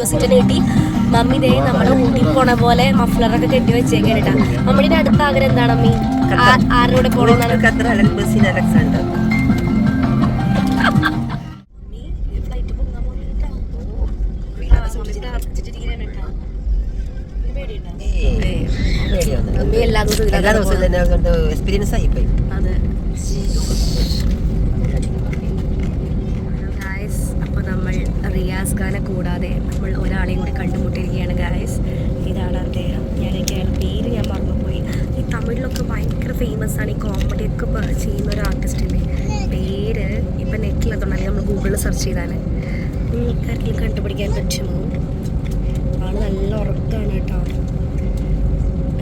Window seat കിട്ടി mummy ദേ നമ്മളെ ഊട്ടി പോണ പോലെ മഫ്ലറൊക്കെ കെട്ടി വെച്ചേക്കാണ് കേട്ടാ മമ്മിയുടെ അടുത്ത ആഗ്രഹം എന്താണ് അമ്മി ആ- ആരുടെ ഖത്തർ അലക്ബസിൻ അലക്സാണ്ടർ മമ്മി എല്ലാ ദിവസവും എല്ലാ ദിവസവും തന്നെ എക്സ്പീരിയൻസ് ആയിപ്പോയി അതെ ഗായസ് അപ്പോൾ നമ്മൾ റിയാസ് ഖാനെ കൂടാതെ നമ്മൾ ഒരാളെയും കൂടി കണ്ടുമുട്ടിയിരിക്കുകയാണ് ഗായസ് ഇതാണ് അദ്ദേഹം. ഞാൻ അയാളുടെ പേര് ഞാൻ മറന്നുപോയി. ഈ തമിഴിലൊക്കെ ഭയങ്കര ഫേമസ് ആണ് ഈ കോമഡി ഒക്കെ പ- ചെയ്യുന്ന ഒരു ആർട്ടിസ്റ്റിന്റെ പേര് ഇപ്പം നെറ്റിലെത്തണം നമ്മൾ ഗൂഗിളിൽ സെർച്ച് ചെയ്താൽ ഇക്കാര്യത്തിൽ കണ്ടുപിടിക്കാൻ പറ്റുമോ? ആൾ നല്ല ഉറക്കമാണ് കേട്ടോ.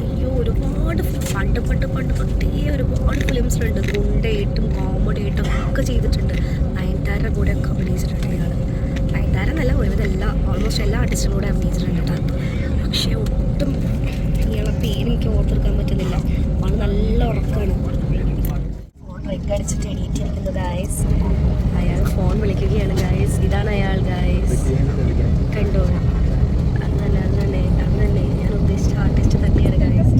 അയ്യോ ഒരുപാട് പണ്ട് പണ്ട് പണ്ട് പണ്ടേ ഒരുപാട് ഫിലിംസിലുണ്ട് ഗുണ്ടയായിട്ടും കോമഡി ആയിട്ടും ഒക്കെ ചെയ്തിട്ടുണ്ട്. നയൻതാരുടെ കൂടെ ഒക്കെ അഭിനയിച്ചിട്ടുണ്ട് ഇയാൾ ഓൾമോസ്റ്റ് എല്ലാ ആർട്ടിസ്റ്റും കൂടെ അഭിനയിച്ചിട്ടുണ്ട് കേട്ടോ. പക്ഷേ ഒട്ടും ഇയാളെ പേര് എനിക്ക് ഓർത്തെടുക്കാൻ പറ്റുന്നില്ല. ആൾ നല്ല ഉറക്കമാണ് ഫോൺ റിങ് അടിച്ചിട്ട് എണീറ്റിരിക്കുന്നു ഗായസ് അയാൾ ഫോൺ വിളിക്കുകയാണ് ഗായസ് ഇതാണ് അയാൾ ഗായസ് കണ്ടോ? അങ്ങനെ അങ്ങനെ അങ്ങനെ ഞാൻ ഉദ്ദേശിച്ച ആർട്ടിസ്റ്റ് തന്നെയാണ് ഗായസ്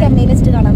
ചെന്നൈ ലിസ്റ്റ് കാണാൻ